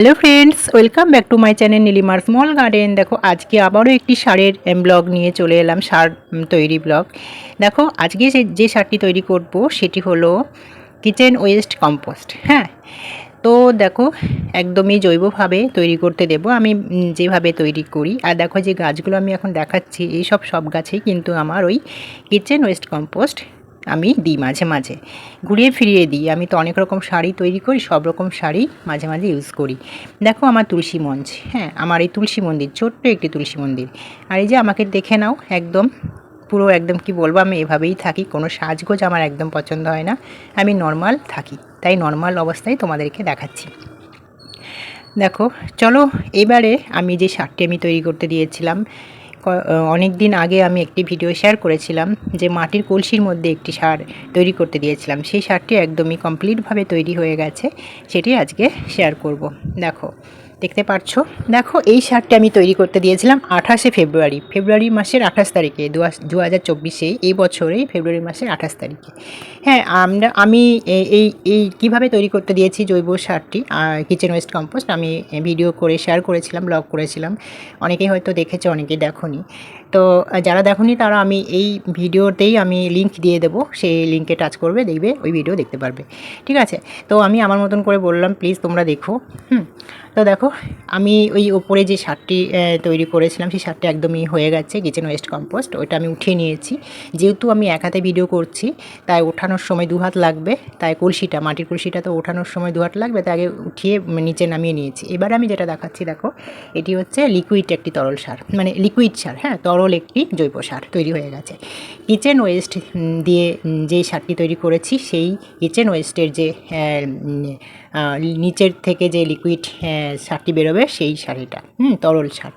Hello friends welcome back to my channel নীলিমার small garden দেখো, আজকে আবারও একটি সারের ব্লগ নিয়ে চলে এলাম সার তৈরি ব্লগ। দেখো, আজকে যে সারটি তৈরি করব, সেটি হলো কিচেন ওয়েস্ট কম্পোস্ট হ্যাঁ? তো দেখো, একদমই জৈবভাবে তৈরি করতে দেব, আমি যেভাবে তৈরি করি। আর দেখো, যে গাছগুলো আমি এখন দেখাচ্ছি, এই সব সব গাছেই কিন্তু আমার ওই কিচেন ওয়েস্ট কম্পোস্ট আমি দিই মাঝে মাঝে। ঘুরিয়ে ফিরিয়ে দিই। আমি তো অনেক রকম শাড়ি তৈরি করি, সব রকম শাড়ি মাঝে মাঝে ইউজ করি। দেখো আমার তুলসী মঞ্চ হ্যাঁ আমার এই তুলসী মন্দির, ছোট্ট একটি তুলসী মন্দির। আর এই যে আমাকে দেখে নাও, একদম পুরো একদম কি বলব, আমি এভাবেই থাকি, কোনো সাজগোজ আমার একদম পছন্দ হয় না। আমি নর্মাল থাকি, তাই নর্মাল অবস্থায় তোমাদেরকে দেখাচ্ছি। দেখো, চলো, এবারে আমি যে শার্টটি আমি তৈরি করতে দিয়েছিলাম অনেক দিন আগে আমি একটি ভিডিও শেয়ার করেছিলাম যে মাটির কলসির মধ্যে একটি সার তৈরি করতে দিয়েছিলাম। সেই সারটি একদমই কমপ্লিটভাবে তৈরি হয়ে গেছে, সেটি আজকে শেয়ার করব। দেখো দেখতে পাচ্ছ দেখো, এই শার্টটি আমি তৈরি করতে দিয়েছিলাম আঠাশে ফেব্রুয়ারি। ফেব্রুয়ারি মাসের আঠাশ তারিখে দু হাজার চব্বিশে, এই বছরেই ফেব্রুয়ারি মাসের আঠাশ তারিখে। হ্যাঁ আমরা, আমি এই এই কীভাবে তৈরি করতে দিয়েছি জৈব সারটি কিচেন ওয়েস্ট কম্পোস্ট, আমি ভিডিও করে, শেয়ার করেছিলাম, ব্লগ করেছিলাম। অনেকেই হয়তো দেখেছে, অনেকেই দেখনি। তো যারা দেখনি তারা আমি এই ভিডিওতেই আমি লিংক দিয়ে দেবো। সেই লিঙ্কে টাচ করবে, দেখবে, ওই ভিডিও দেখতে পারবে। ঠিক আছে? তো আমি আমার মতন করে বললাম প্লিজ তোমরা দেখো। হুম? তো দেখো, আমি ওই ওপরে যে সারটি তৈরি করেছিলাম, সেই সারটি একদমই হয়ে গেছে কিচেন ওয়েস্ট কম্পোস্ট ওটা আমি উঠিয়ে নিয়েছি। যেহেতু আমি এক হাতে ভিডিও করছি, তাই ওঠানোর সময় দু হাত লাগবে, তাই কলসিটা, মাটির কলসিটা তো ওঠানোর সময় দু হাত লাগবে, তাই আগে উঠিয়ে নিচে নামিয়ে নিয়েছি। এবার আমি যেটা দেখাচ্ছি, দেখো, এটি হচ্ছে লিকুইড একটি তরল সার মানে লিকুইড সার হ্যাঁ তরল একটি জৈব সার তৈরি হয়ে গেছে। কিচেন ওয়েস্ট দিয়ে যেই সারটি তৈরি করেছি, সেই কিচেন ওয়েস্টের যে নিচের থেকে যে লিকুইড সারটি বেরোবে সেই শাড়িটা হুম, তরল সার।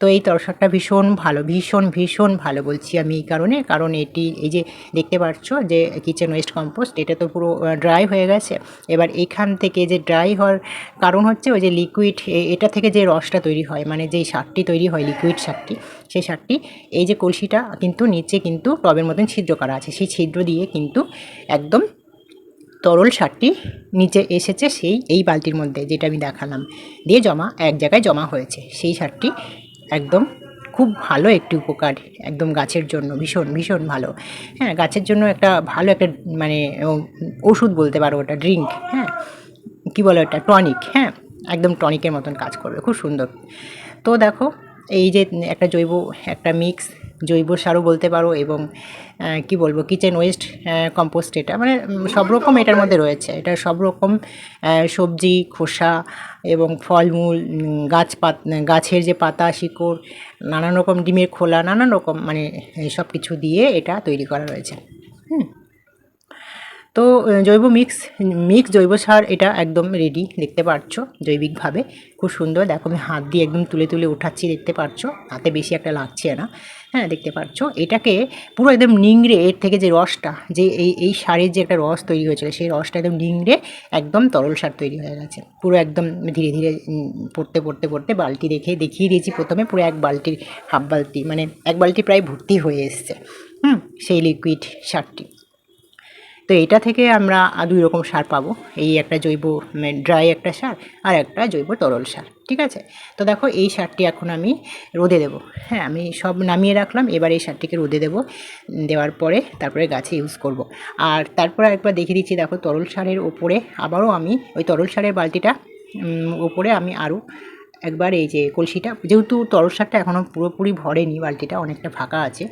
তো এই তরল সারটা ভীষণ ভালো, ভীষণ ভীষণ ভালো বলছি আমি এই কারণে। কারণ এটি, এই যে দেখতে পাচ্ছ যে কিচেন ওয়েস্ট কম্পোস্ট এটা তো পুরো ড্রাই হয়ে গেছে। এবার এখান থেকে যে ড্রাই হওয়ার কারণ হচ্ছে ওই যে লিকুইড এটা থেকে যে রসটা তৈরি হয় মানে যেই সারটি তৈরি হয় লিকুইড সারটি, সেই সারটি, এই যে কলসিটা কিন্তু নিচে কিন্তু টবের মতন ছিদ্র করা আছে। সেই ছিদ্র দিয়ে কিন্তু একদম তরল সারটি নিচে এসেছে সেই, এই বালতির মধ্যে যেটা আমি দেখালাম। দিয়ে জমা, এক জায়গায় জমা হয়েছে। সেই সারটি একদম খুব ভালো একটি উপকার, একদম গাছের জন্য, ভীষণ ভীষণ ভালো। হ্যাঁ গাছের জন্য একটা ভালো একটা মানে ওষুধ বলতে পারো ওটা ড্রিঙ্ক হ্যাঁ। কী বলে ওটা? টনিক হ্যাঁ। একদম টনিকের মতন কাজ করবে, খুব সুন্দর। তো দেখো, এই যে একটা জৈব, একটা মিক্স জৈব সারও বলতে পারো এবং কি বলব কিচেন ওয়েস্ট কম্পোস্ট এটা মানে সব রকম এটার মধ্যে রয়েছে। এটা সব রকম সবজি, খোসা এবং ফলমূল গাছ পাত, গাছের যে পাতা, শিকড়, নানান রকম ডিমের খোলা, নানান রকম মানে সব কিছু দিয়ে এটা তৈরি করা রয়েছে। হুম। তো জৈব মিক্স মিক্স জৈব সার এটা একদম রেডি দেখতে পাচ্ছ জৈবিকভাবে। খুব সুন্দর। দেখো আমি হাত দিয়ে একদম তুলে তুলে উঠাচ্ছি দেখতে পাচ্ছ হাতে বেশি একটা লাগছে না। হ্যাঁ দেখতে পাচ্ছ এটাকে পুরো একদম নিংড়ে এর থেকে যে রসটা, যে এই এই সারের যে একটা রস তৈরি হয়েছিল, সেই রসটা একদম নিংড়ে একদম তরল সার তৈরি হয়ে গেছে। পুরো একদম ধীরে ধীরে পড়তে পড়তে পড়তে বালতি রেখে দেখিয়ে দিয়েছি প্রথমে। পুরো এক বালতির, হাফ বালতি মানে এক বালতি প্রায় ভর্তি হয়ে এসছে। হুম, সেই লিকুইড সারটি। তো এটা থেকে আমরা দুই রকম সার পাবো। এই একটা জৈব ড্রাই একটা সার আর একটা জৈব তরল সার, ঠিক আছে? তো দেখো এই সারটি এখন আমি রোদে দেবো। হ্যাঁ আমি সব নামিয়ে রাখলাম, এবার এই সারটিকে রোদে দেবো। দেওয়ার পরে তারপরে গাছে ইউজ করব। আর তারপরে একবার দেখিয়ে দিচ্ছি, দেখো তরল সারের ওপরে আবারও আমি ওই তরল সারের বালতিটা ওপরে আমি আরও একবার এই যে কলসিটা, যেহেতু তরল সারটা এখনও পুরোপুরি ভরেনি, বালতিটা অনেকটা ফাঁকা আছে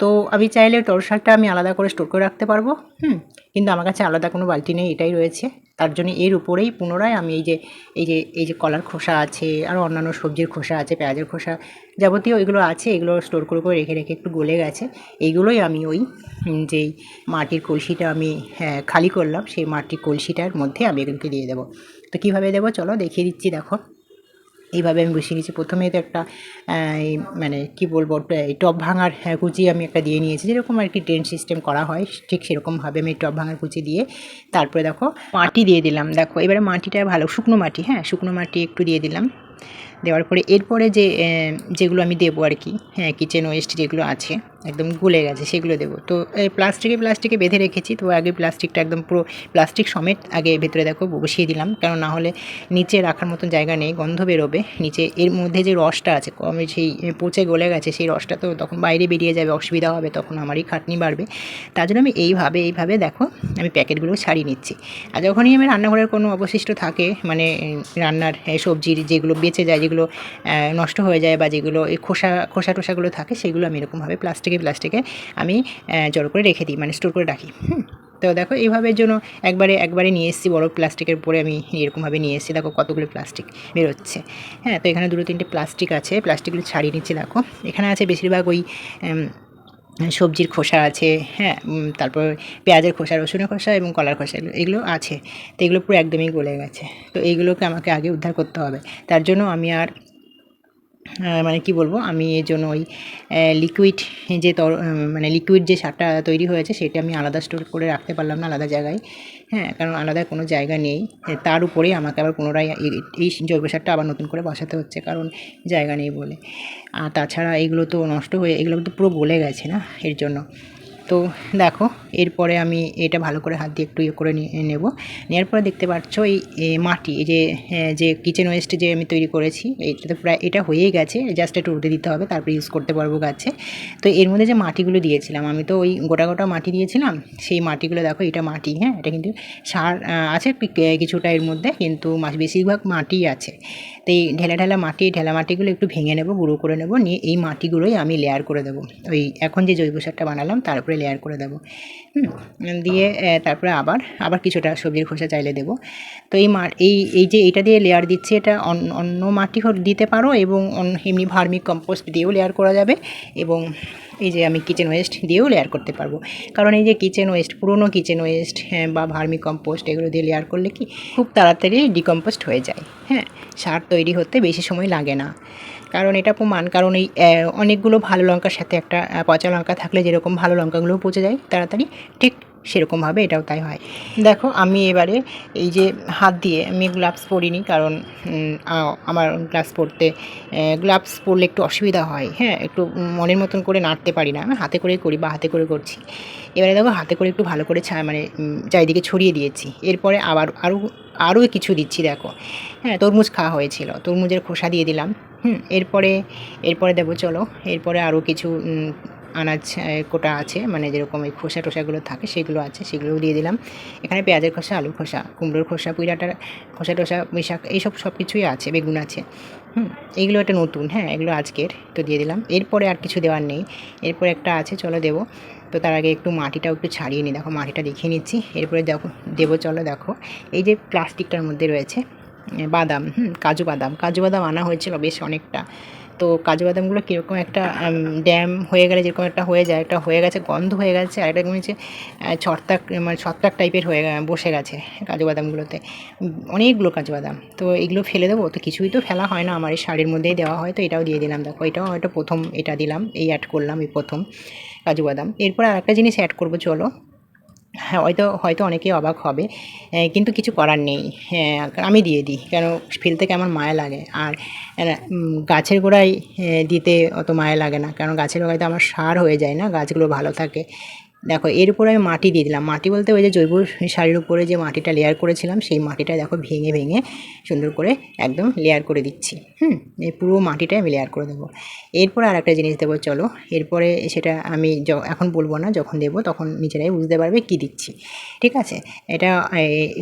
তো আমি চাইলে তরল সারটা আমি আলাদা করে স্টোর করে রাখতে পারব হুম? কিন্তু আমার কাছে আলাদা কোনো বালতি নেই এটাই রয়েছে। তার জন্য এর উপরেই পুনরায় আমি এই যে এই যে এই যে কলার খোসা আছে আর অন্যান্য সবজির খোসা আছে পেঁয়াজের খোসা যাবতীয় এগুলো আছে এগুলো স্টোর করে করে রেখে রেখে একটু গলে গেছে। এইগুলোই আমি ওই যেই মাটির কলসিটা আমি হ্যাঁ, খালি করলাম সেই মাটির কলসিটার মধ্যে আমি এগুলোকে দিয়ে দেবো। তো কীভাবে দেবো? চলো দেখিয়ে দিচ্ছি দেখো। এইভাবে আমি বসিয়ে নিয়েছি। প্রথমে তো একটা মানে কি বলব এই টপ ভাঙার হ্যাঁ, কুচি আমি একটা দিয়ে নিয়েছি। যেরকম আর কি ট্রেন সিস্টেম করা হয় ঠিক সেরকমভাবে আমি টপ ভাঙার কুচি দিয়ে তারপরে দেখো মাটি দিয়ে দিলাম। দেখো এবারে মাটিটা ভালো শুকনো মাটি হ্যাঁ শুকনো মাটি একটু দিয়ে দিলাম। দেওয়ার পরে এরপরে যে যেগুলো আমি দেবো আর কি হ্যাঁ কিচেন ওয়েস্ট যেগুলো আছে, একদম গুলে গেছে, সেগুলো দেবো। তো প্লাস্টিকে প্লাস্টিকে বেঁধে রেখেছি, তো আগে প্লাস্টিকটা একদম পুরো প্লাস্টিক সমেত আগে ভেতরে দেখো বসিয়ে দিলাম, কারণ না হলে নিচে রাখার মতন জায়গা নেই, গন্ধ বেরোবে, নিচে এর মধ্যে যে রসটা আছে, কমে সেই পচে গলে গেছে সেই রসটা তো তখন বাইরে বেরিয়ে যাবে, অসুবিধা হবে, তখন আমারই খাটনি বাড়বে। তার জন্য আমি এইভাবে এইভাবে দেখো আমি প্যাকেটগুলো ছাড়িয়ে নিচ্ছি। আর যখনই আমি রান্নাঘরের কোনো অবশিষ্ট থাকে মানে রান্নার সবজির যেগুলো বেঁচে যায় যেগুলো নষ্ট হয়ে যায় বা যেগুলো এই খোসা খোসা টোসাগুলো থাকে, সেগুলো আমি এরকমভাবে প্লাস্টিকে প্লাস্টিকে আমি জড়ো করে রেখে দিই মানে স্টোর করে রাখি। হুম। তো দেখো, এইভাবে জন্য একবারে একবারে নিয়ে এসেছি বড় প্লাস্টিকের উপরে আমি এরকমভাবে নিয়ে এসেছি। দেখো কতগুলো প্লাস্টিক বেরোচ্ছে। হ্যাঁ তো এখানে দুটো, তিনটে প্লাস্টিক আছে। প্লাস্টিকগুলো ছাড়িয়ে নিচ্ছি, দেখো। এখানে আছে বেশিরভাগ ওই সবজির খোসা আছে হ্যাঁ তারপর পেঁয়াজের খোসা, রসুনের খোসা এবং কলার খোসা, এগুলো এগুলো আছে। তো এগুলো পুরো একদমই গলে গেছে। তো এইগুলোকে আমাকে আগে উদ্ধার করতে হবে। তার জন্য আমি আর মানে কি বলব, আমি এর জন্য ওই লিকুইড যে তর মানে লিকুইড যে সারটা তৈরি হয়েছে, সেটা আমি আলাদা স্টোর করে রাখতে পারলাম না আলাদা জায়গায়। হ্যাঁ কারণ আলাদা কোনো জায়গা নেই। তার উপরেই আমাকে আবার পুনরায় এই- এই জৈব সারটা আবার নতুন করে বসাতে হচ্ছে, কারণ জায়গা নেই বলে। আর তাছাড়া এগুলো তো নষ্ট হয়ে, এগুলো তো পুরো গলে গেছে না, এর জন্য। তো দেখো, এরপরে আমি এটা ভালো করে হাত দিয়ে একটু ইয়ে করে নেব। নেওয়ার পরে দেখতে পাচ্ছ এই মাটি, এই যে যে কিচেন ওয়েস্ট যে আমি তৈরি করেছি, এটা তো প্রায়, এটা হয়েই গেছে জাস্ট একটু রোদে দিতে হবে, তারপরে ইউজ করতে পারব গাছে। তো এর মধ্যে যে মাটিগুলো দিয়েছিলাম, আমি তো ওই গোটা গোটা মাটি দিয়েছিলাম, সেই মাটিগুলো দেখো, এটা মাটি হ্যাঁ এটা কিন্তু সার আছে কিছুটা এর মধ্যে, কিন্তু বেশিরভাগ মাটি আছে। তো এই ঢেলা ঢেলা মাটি, ঢেলা মাটিগুলো একটু ভেঙে নেব, গুঁড়ো করে নেব, নিয়ে এই মাটিগুলোই আমি লেয়ার করে দেবো। ওই এখন যে জৈব সারটা বানালাম, তার উপরে লেয়ার করে দেবো। দিয়ে তারপরে আবার আবার কিছুটা সবজির খোসা চাইলে দেবো। তো এই মা এই এই যে এটা দিয়ে লেয়ার দিচ্ছি, এটা অন্য মাটি দিতে পারো এবং এমনি ভার্মিক কম্পোস্ট দিয়েও লেয়ার করা যাবে এবং এই যে আমি কিচেন ওয়েস্ট দিয়েও লেয়ার করতে পারব। কারণ এই যে কিচেন ওয়েস্ট পুরনো কিচেন ওয়েস্ট বা ভার্মি কম্পোস্ট এগুলো দিয়ে লেয়ার করলে কি খুব তাড়াতাড়ি ডিকম্পোস্ট হয়ে যায়। হ্যাঁ সার তৈরি হতে বেশি সময় লাগে না। কারণ এটা প্রমাণ কারণ এই অনেকগুলো ভালো লঙ্কার সাথে একটা পচা লঙ্কা থাকলে যেরকম ভালো লঙ্কাগুলোও পচে যায় তাড়াতাড়ি, ঠিক সেরকমভাবে এটাও তাই হয়। দেখো, আমি এবারে এই যে হাত দিয়ে আমি গ্লাভস পরিনি কারণ আমার গ্লাভস পরতে গ্লাভস পরলে একটু অসুবিধা হয় হ্যাঁ একটু মনের মতন করে নাড়তে পারি না আমি হাতে করেই করি বা হাতে করে করছি। এবারে দেখো, হাতে করে একটু ভালো করে ছা মানে চারিদিকে ছড়িয়ে দিয়েছি, এরপরে আবার আরও আরও কিছু দিচ্ছি, দেখো। হ্যাঁ তরমুজ খাওয়া হয়েছিল, তরমুজের খোসা দিয়ে দিলাম। হুম, এরপরে এরপরে দেবো, চলো। এরপরে আরও কিছু আনাজ কোটা আছে মানে যেরকম এই খোসা টোসাগুলো থাকে, সেগুলো আছে, সেগুলোও দিয়ে দিলাম। এখানে পেঁয়াজের খোসা, আলুর খোসা, কুমড়োর খোসা, পুইরাটার খোসা টোসা বৈশাখ এইসব সব কিছুই আছে, বেগুন আছে। হুম এইগুলো একটা নতুন হ্যাঁ এগুলো আজকের, তো দিয়ে দিলাম। এরপরে আর কিছু দেওয়ার নেই। এরপরে একটা আছে, চলো দেবো। তো তার আগে একটু মাটিটাও একটু ছাড়িয়ে নিই দেখো, মাটিটা দেখিয়ে নিচ্ছি। এরপরে দেখো, দেবো, চলো দেখো। এই যে প্লাস্টিকটার মধ্যে রয়েছে বাদাম, হুম, কাজু বাদাম। কাজু বাদাম আনা হয়েছিল বেশ অনেকটা। তো কাজু বাদামগুলো কীরকম একটা ড্যাম হয়ে গেলে যেরকম একটা হয়ে যায়, একটা হয়ে গেছে, গন্ধ হয়ে গেছে আর একটা হচ্ছে ছত্রাক মানে ছত্রাক টাইপের হয়ে বসে গেছে কাজু বাদামগুলোতে। অনেকগুলো কাজু বাদাম। তো এগুলো ফেলে দেবো। তো কিছুই তো ফেলা হয় না, আমার এই শাড়ির মধ্যেই দেওয়া হয়, তো এটাও দিয়ে দিলাম। দেখো, এটাও হয়তো প্রথম এটা দিলাম, এই অ্যাড করলাম, এই প্রথম কাজু বাদাম। এরপর আর একটা জিনিস অ্যাড করব, চলো। হ্যাঁ হয়তো হয়তো অনেকেই অবাক হবে। কিন্তু কিছু করার নেই। হ্যাঁ আমি দিয়ে দিই, কেন ফেলতে কেমন মায়া লাগে। আর গাছের গোড়ায় দিতে অত মায়া লাগে না। কারণ গাছের গোড়ায় তো আমার সার হয়ে যায় না, গাছগুলো ভালো থাকে। দেখো, এর উপরে আমি মাটি দিয়ে দিলাম। মাটি বলতে ওই যে জৈব সারের উপরে যে মাটিটা লেয়ার করেছিলাম, সেই মাটিটা দেখো ভেঙে ভেঙে সুন্দর করে একদম লেয়ার করে দিচ্ছি। হুম, এই পুরো মাটিটাই আমি লেয়ার করে দেবো। এরপর আর একটা জিনিস দেবো, চলো। এরপরে সেটা আমি এখন বলব না, যখন দেবো তখন নিজেরাই বুঝতে পারবে কি দিচ্ছি। ঠিক আছে? এটা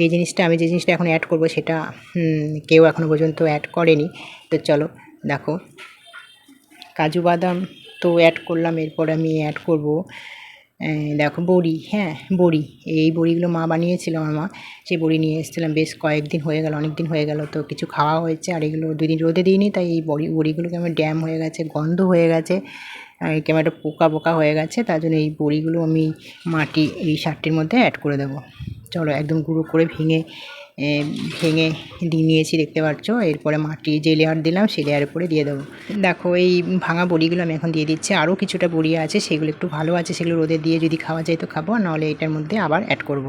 এই জিনিসটা, আমি যে জিনিসটা এখন অ্যাড করব সেটা কেউ এখনও পর্যন্ত অ্যাড করেনি। তো চলো, দেখো। কাজু বাদাম তো অ্যাড করলাম, এরপর আমি অ্যাড করব দেখো বড়ি হ্যাঁ বড়ি। এই বড়িগুলো মা বানিয়েছিল আমার মা। সেই বড়ি নিয়ে এসেছিলাম। বেশ কয়েকদিন হয়ে গেল অনেক দিন হয়ে গেল। তো কিছু খাওয়া হয়েছে আর এগুলো দুদিন রোদে দিইনি, তাই এই বড়ি বড়িগুলো কেমন ড্যাম হয়ে গেছে, গন্ধ হয়ে গেছে। কেমন একটা পোকা পোকা হয়ে গেছে, তার জন্য এই বড়িগুলো আমি মাটি, এই সারটির মধ্যে অ্যাড করে দেবো। চলো একদম গুঁড়ো করে ভেঙে ভেঙে দিয়ে নিয়েছি, দেখতে পাচ্ছ? এরপরে মাটি যে লেয়ার দিলাম সেই লেয়ারের উপরে দিয়ে দেবো। দেখো, এই ভাঙা বড়িগুলো আমি এখন দিয়ে দিচ্ছি। আরও কিছুটা বড়ি আছে, সেগুলো একটু ভালো আছে, সেগুলো রোদে দিয়ে যদি খাওয়া যায় তো খাব, আর নাহলে এটার মধ্যে আবার অ্যাড করব।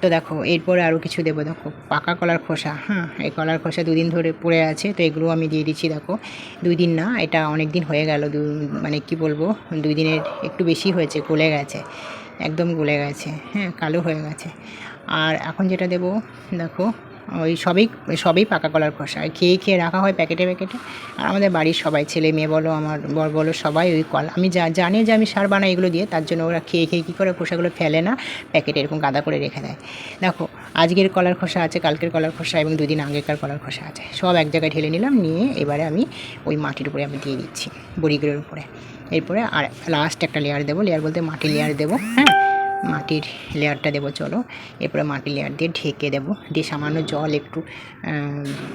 তো দেখো, এরপরে আরও কিছু দেবো। দেখো, পাকা কলার খোসা হ্যাঁ এই কলার খোসা দুদিন ধরে পড়ে আছে, তো এগুলো আমি দিয়ে দিচ্ছি, দেখো। দুই দিন না, এটা অনেক দিন হয়ে গেল মানে কি বলব, দুই দিনের একটু বেশি হয়েছে, গলে গেছে। একদম গলে গেছে। হ্যাঁ কালো হয়ে গেছে। আর এখন যেটা দেবো, দেখো, ওই সবই সবই পাকা কলার খোসা। আর খেয়ে খেয়ে রাখা হয় প্যাকেটে প্যাকেটে। আর আমাদের বাড়ির সবাই, ছেলে মেয়ে বলো, আমার বর বলো, সবাই ওই কল, আমি যা, জানি যে আমি সার বানাই এগুলো দিয়ে, তার জন্য ওরা খেয়ে খেয়ে কী করে খোসাগুলো ফেলে না, প্যাকেটে এরকম গাদা করে রেখে দেয়। দেখো, আজকের কলার খোসা আছে, কালকের কলার খোসা এবং দুদিন আগেকার কলার খোসা আছে। সব এক জায়গায় ঢেলে নিলাম, নিয়ে এবারে আমি ওই মাটির উপরে আমি দিয়ে দিচ্ছি, বড়িগুলোর উপরে। এরপরে আর লাস্ট একটা লেয়ার দেবো লেয়ার বলতে মাটির লেয়ার দেবো হ্যাঁ? মাটির লেয়ারটা দেবো, চলো। এরপরে মাটির লেয়ার দিয়ে ঢেকে দেবো, দিয়ে সামান্য জল একটু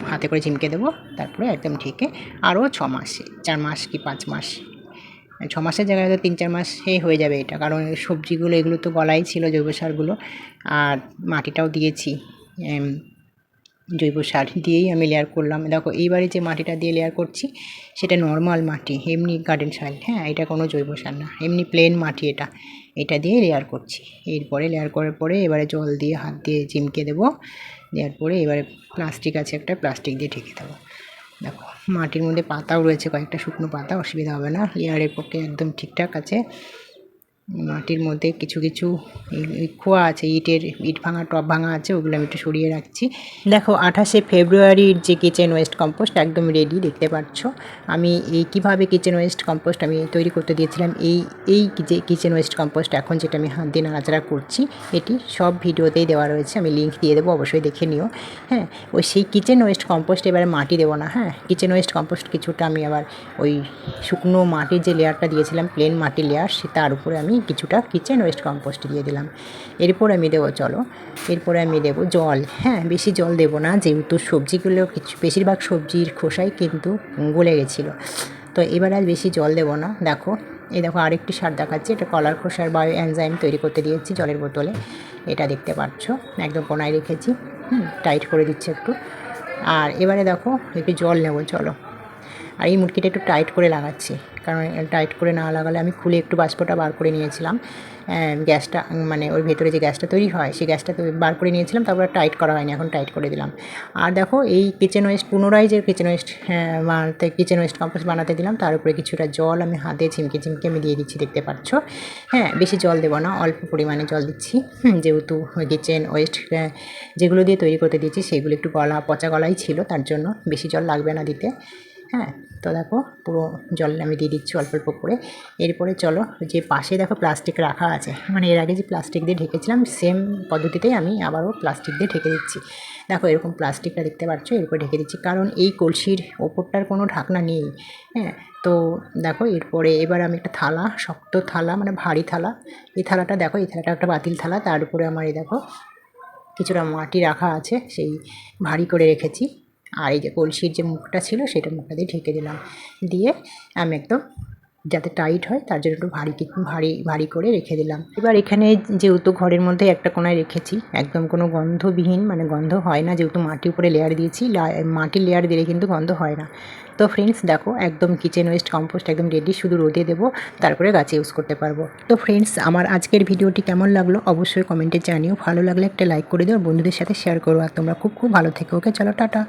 হাতে করে ঝিমকে দেবো, তারপরে একদম ঢেকে আরও ছ মাস, চার মাস কি পাঁচ মাস, ছ মাসের জায়গায় তো তিন চার মাসে হয়ে যাবে এটা, কারণ সবজিগুলো, এগুলো তো গলাই ছিল জৈব সারগুলো, আর মাটিটাও দিয়েছি জৈব সার দিয়েই আমি লেয়ার করলাম। দেখো এইবারে যে মাটিটা দিয়ে লেয়ার করছি, সেটা নর্মাল মাটি, এমনি গার্ডেন সয়েল হ্যাঁ? এটা কোনো জৈব সার না, এমনি প্লেন মাটি এটা। এটা দিয়ে লেয়ার করছি। এরপরে লেয়ার করার পরে এবারে জল দিয়ে, হাত দিয়ে চিমকে দেবো। দেওয়ার পরে এবারে প্লাস্টিক আছে একটা প্লাস্টিক দিয়ে ঢেকে দেবো। দেখো, মাটির মধ্যে পাতাও রয়েছে, কয়েকটা শুকনো পাতা, অসুবিধা হবে না। লেয়ারের পক্ষে একদম ঠিকঠাক আছে। মাটির মধ্যে কিছু কিছু খোয়া আছে, ইটের ইট ভাঙা টপ ভাঙা আছে, ওগুলো আমি একটু সরিয়ে রাখছি। দেখো, আঠাশে ফেব্রুয়ারির যে কিচেন ওয়েস্ট কম্পোস্ট একদম রেডি দেখতে পাচ্ছ। আমি এই কীভাবে কিচেন ওয়েস্ট কম্পোস্ট আমি তৈরি করতে দিয়েছিলাম, এই এই যে কিচেন ওয়েস্ট কম্পোস্ট এখন যেটা আমি হাত দিয়ে নাড়াচাড়া করছি, এটি সব ভিডিওতেই দেওয়া রয়েছে, আমি লিঙ্ক দিয়ে দেবো, অবশ্যই দেখে নিও। হ্যাঁ ওই সেই কিচেন ওয়েস্ট কম্পোস্ট এবারে মাটি দেবো না হ্যাঁ কিচেন ওয়েস্ট কম্পোস্ট কিছুটা আমি আবার ওই শুকনো মাটির যে লেয়ারটা দিয়েছিলাম প্লেন মাটির লেয়ার, সে তার উপরে আমি কিছুটা কিচেন ওয়েস্ট কম্পোস্ট দিয়ে দিলাম। এরপর আমি দেবো, চলো। এরপরে আমি দেবো জল। হ্যাঁ বেশি জল দেবো না, যেহেতু সবজিগুলো কিছু, বেশিরভাগ সবজির খোসাই কিন্তু গলে গেছিল। তো এবার আর বেশি জল দেবো না। দেখো, এই দেখো আরেকটি সার দেখাচ্ছি, এটা কলার খোসার বায়ো এনজাইম তৈরি করতে দিয়েছি জলের বোতলে। এটা দেখতে পাচ্ছ, একদম কোনায় রেখেছি। হুম টাইট করে দিচ্ছি একটু। আর এবারে দেখো, একটু জল নেব, চলো। আর এই মুটকিটা একটু টাইট করে লাগাচ্ছি। কারণ টাইট করে না লাগালে আমি খুলে একটু বাষ্পটা বার করে নিয়েছিলাম। গ্যাসটা মানে ওর ভেতরে যে গ্যাসটা তৈরি হয়, সেই গ্যাসটা বার করে নিয়েছিলাম, তারপরে টাইট করা হয়নি, এখন টাইট করে দিলাম। আর দেখো, এই কিচেন ওয়েস্ট পুনরায় যে কিচেন ওয়েস্ট বানাতে কিচেন ওয়েস্ট কম্পোস্ট বানাতে দিলাম, তার উপরে কিছুটা জল আমি হাতে চিমকে চিমকে আমি দিয়ে দিচ্ছি, দেখতে পাচ্ছ? হ্যাঁ বেশি জল দেবো না, অল্প পরিমাণে জল দিচ্ছি। যেহেতু কিচেন ওয়েস্ট যেগুলো দিয়ে তৈরি করতে দিয়েছি, সেগুলো একটু গলা, পচা গলাই ছিল, তার জন্য বেশি জল লাগবে না দিতে। হ্যাঁ তো দেখো পুরো জল আমি দিয়ে দিচ্ছি অল্প অল্প করে। এরপরে চলো, যে পাশে দেখো প্লাস্টিক রাখা আছে মানে এর আগে যে প্লাস্টিক দিয়ে ঢেকেছিলাম সেম পদ্ধতিতেই আমি আবারও প্লাস্টিক দিয়ে ঢেকে দিচ্ছি। দেখো এরকম প্লাস্টিকটা দেখতে পাচ্ছ এরপর ঢেকে দিচ্ছি, কারণ এই কলসির ওপরটার কোনো ঢাকনা নেই হ্যাঁ। তো দেখো এরপরে এবার আমি একটা থালা, শক্ত থালা মানে ভারী থালা, এই থালাটা দেখো, এই থালাটা একটা বাতিল থালা, তার উপরে আমার এই দেখো কিছুটা মাটি রাখা আছে, সেই ভারী করে রেখেছি। আর এই যে কলসির যে মুখটা ছিল সেটা মুখটা দিয়ে ঢেকে দিলাম। দিয়ে আমি একদম যাতে টাইট হয় তার জন্য একটু ভারী ভারী ভারী করে রেখে দিলাম। এবার এখানে যেহেতু ঘরের মধ্যে একটা কোনায় রেখেছি, একদম কোনো গন্ধবিহীন মানে গন্ধ হয় না, যেহেতু মাটি উপরে লেয়ার দিয়েছি মাটির লেয়ার দিলে কিন্তু গন্ধ হয় না। তো ফ্রেন্ডস দেখো একদম কিচেন ওয়েস্ট কম্পোস্ট একদম রেডি শুধু রোদে দেবো, তারপরে গাছে ইউজ করতে পারব। তো ফ্রেন্ডস আমার আজকের ভিডিওটি কেমন লাগল অবশ্যই কমেন্টে জানিও। ভালো লাগলে একটা লাইক করে দিও, বন্ধুদের সাথে শেয়ার করো। আর তোমরা খুব খুব ভালো থেকো। ওকে চলো, টাটা।